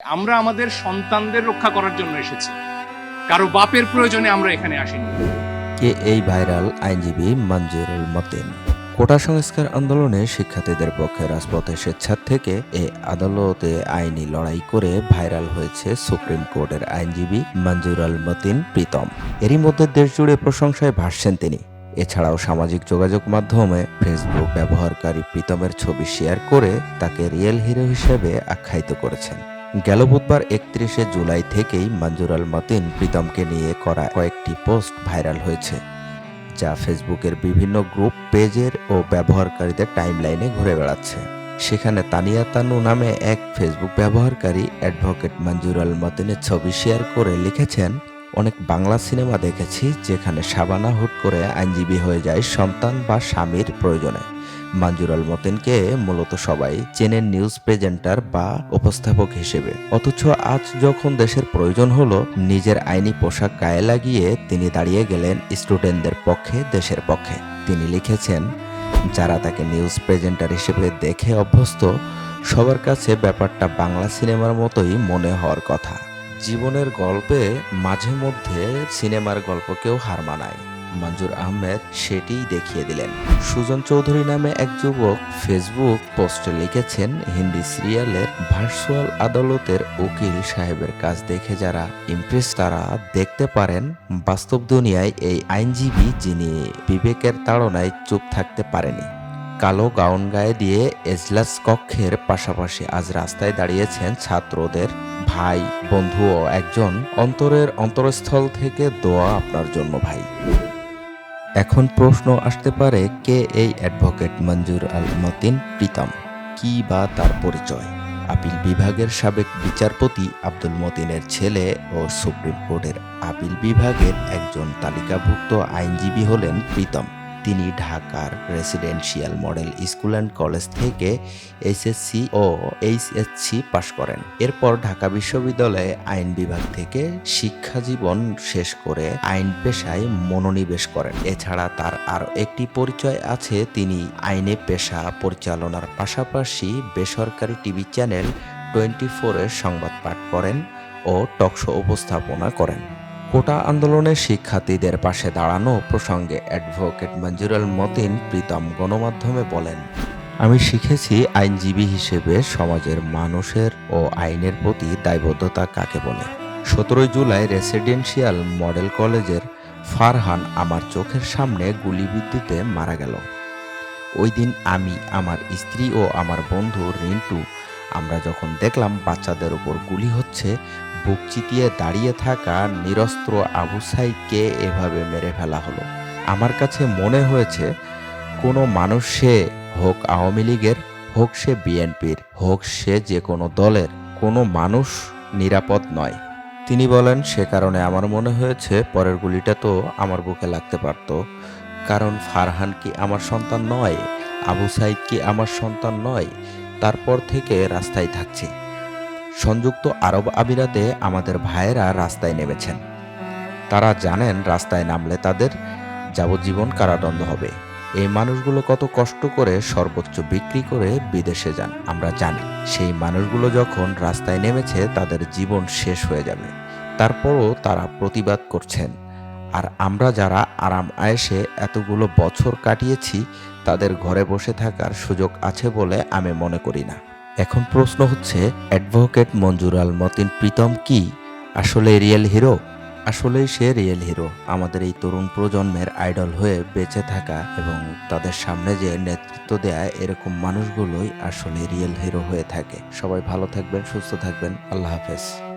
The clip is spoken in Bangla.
আমরা আমাদের সন্তানদের রক্ষা করার জন্য এসেছি। কারও বাপের প্রয়োজনে আমরা এখানে আসিনি। কে এই ভাইরাল আইনজীবী মঞ্জুরুল মতিন? কোটা সংস্কার আন্দোলনে শিক্ষার্থীদের পক্ষে রাজপথে স্বেচ্ছার থেকে এ আদালতে আইনি লড়াই করে ভাইরাল হয়েছে সুপ্রিম কোর্টের আইনজীবী মঞ্জুরুল মতিন প্রীতম। এরই মধ্যে দেশ জুড়ে প্রশংসায় ভাসছেন তিনি। এছাড়াও সামাজিক যোগাযোগ মাধ্যমে ফেসবুক ব্যবহারকারী প্রীতমের ছবি শেয়ার করে তাকে রিয়েল হিরো হিসেবে আখ্যায়িত করেছেন। গেল বুধবার একত্রিশে জুলাই থেকেই মঞ্জুরাল মতিন প্রীতমকে নিয়ে করা কয়েকটি পোস্ট ভাইরাল হয়েছে, যা ফেসবুকের বিভিন্ন গ্রুপ পেজের ও ব্যবহারকারীদের টাইমলাইনে ঘুরে বেড়াচ্ছে। সেখানে তানিয়া তানু নামে এক ফেসবুক ব্যবহারকারী অ্যাডভোকেট মঞ্জুরাল মতিনের ছবি শেয়ার করে লিখেছেন, অনেক বাংলা সিনেমা দেখেছি যেখানে সাবানা হুট করে আইনজীবী হয়ে যায় সন্তান বা স্বামীর প্রয়োজনে। মঞ্জুরাল মতিনকে মূলত সবাই চেনেন নিউজ প্রেজেন্টার বা উপস্থাপক হিসেবে। অথচ আজ যখন দেশের প্রয়োজন হলো, নিজের আইনি পোশাক গায়ে লাগিয়ে তিনি দাঁড়িয়ে গেলেন স্টুডেন্টদের পক্ষে, দেশের পক্ষে। তিনি লিখেছেন, যারা তাকে নিউজ প্রেজেন্টার হিসেবে দেখে অভ্যস্ত, সবার কাছে ব্যাপারটা বাংলা সিনেমার মতোই মনে হওয়ার কথা। জীবনের গল্পে মাঝে মধ্যে সিনেমার গল্পকেও হার মানায়। মঞ্জুর আহমেদ সেটিই দেখিয়ে দিলেন। সুজন চৌধুরী নামে এক যুবক ফেসবুক পোস্টে লিখেছেন, হিন্দি সিরিয়ালের ভার্চুয়াল আদালতের উকিল সাহেবের কাজ দেখে যারা ইমপ্রেস তারা দেখতে পারেন। বাস্তব দুনিয়ায় এই আইনজীবী যিনি বিবেকের তাড়নায় চুপ থাকতে পারেনি। কালো গাউন গায়ে দিয়ে এজলাস কক্ষের পাশাপাশি আজ রাস্তায় দাঁড়িয়েছেন ছাত্রদের ভাই, বন্ধু ও একজন অন্তরের অন্তরস্থল থেকে দোয়া আপনার জন্য ভাই। এখন প্রশ্ন আসতে পারে, কে এই অ্যাডভোকেট মঞ্জুর আল মতিন প্রীতম? কি বা তার পরিচয়? আপিল বিভাগের সাবেক বিচারপতি আব্দুল মতিনের ছেলে ও সুপ্রিম কোর্টের আপিল বিভাগের একজন তালিকাভুক্ত আইনজীবী হলেন প্রীতম। তিনি ঢাকার residential model school and college থেকে এইচএসসি ও এইচএসসি পাশ করেন। এরপর ঢাকা বিশ্ববিদ্যালয়ে আইন বিভাগ থেকে শিক্ষা জীবন শেষ করে আইন পেশায় মনোনিবেশ করেন। এছাড়া তার আরও একটি পরিচয় আছে, তিনি আইনে পেশা পরিচালনার পাশাপাশি বেসরকারি টিভি চ্যানেল টোয়েন্টি ফোরের সংবাদ পাঠ করেন ও টকশো উপস্থাপনা করেন। কোটা আন্দোলনে শিক্ষার্থীদের পাশে দাঁড়ানো প্রসঙ্গে অ্যাডভোকেট মঞ্জুরুল মতিন প্রীতম গণমাধ্যমে বলেন, আমি শিখেছি আইনজীবী হিসেবে সমাজের মানুষের ও আইনের প্রতি দায়বদ্ধতা কাকে বলে। সতেরোই জুলাই রেসিডেন্সিয়াল মডেল কলেজের ফারহান আমার চোখের সামনে গুলিবিদ্যুতে মারা গেল। ওই দিন আমি, আমার স্ত্রী ও আমার বন্ধু রিন্টু আমরা যখন দেখলাম বাচ্চাদের উপর গুলি হচ্ছে, বুক চিতিয়ে দাঁড়িয়ে থাকা নিরস্ত্র আবু সাইদকে এভাবে মেরে ফেলা হলো। আমার কাছে মনে হয়েছে, কোনো মানুষ সে হোক আওয়ামী লীগের, হোক সে বিএনপির, হোক সে যে কোনো দলের, কোনো মানুষ নিরাপদ নয়। তিনি বলেন, সে কারণে আমার মনে হয়েছে পরের গুলিটা তো আমার বুকে লাগতে পারত। কারণ ফারহান কি আমার সন্তান নয়? আবু সাইদ কি আমার সন্তান নয়? তারপর থেকে রাস্তায় থাকছি। সংযুক্ত আরব আমিরাতে আমাদের ভাইয়েরা রাস্তায় নেমেছেন। তারা জানেন রাস্তায় নামলে তাদের যাবজ্জীবন কারাদণ্ড হবে। এই মানুষগুলো কত কষ্ট করে সর্বোচ্চ বিক্রি করে বিদেশে যান, আমরা জানি। সেই মানুষগুলো যখন রাস্তায় নেমেছে, তাদের জীবন শেষ হয়ে যাবে। তারপরও তারা প্রতিবাদ করছেন। আর আমরা যারা আরাম আয়েসে এতগুলো বছর কাটিয়েছি তাদের ঘরে বসে থাকার সুযোগ আছে বলে আমি মনে করি না। এখন প্রশ্ন হচ্ছে, অ্যাডভোকেট মঞ্জুর আল মতিন প্রীতম কি? আসলে রিয়েল হিরো? আসলেই সে রিয়েল হিরো। আমাদের এই তরুণ প্রজন্মের আইডল হয়ে বেঁচে থাকা এবং তাদের সামনে যে নেতৃত্ব দেয়া এরকম মানুষগুলোই আসলে রিয়েল হিরো হয়ে থাকে। সবাই ভালো থাকবেন, সুস্থ থাকবেন। আল্লাহ হাফেজ।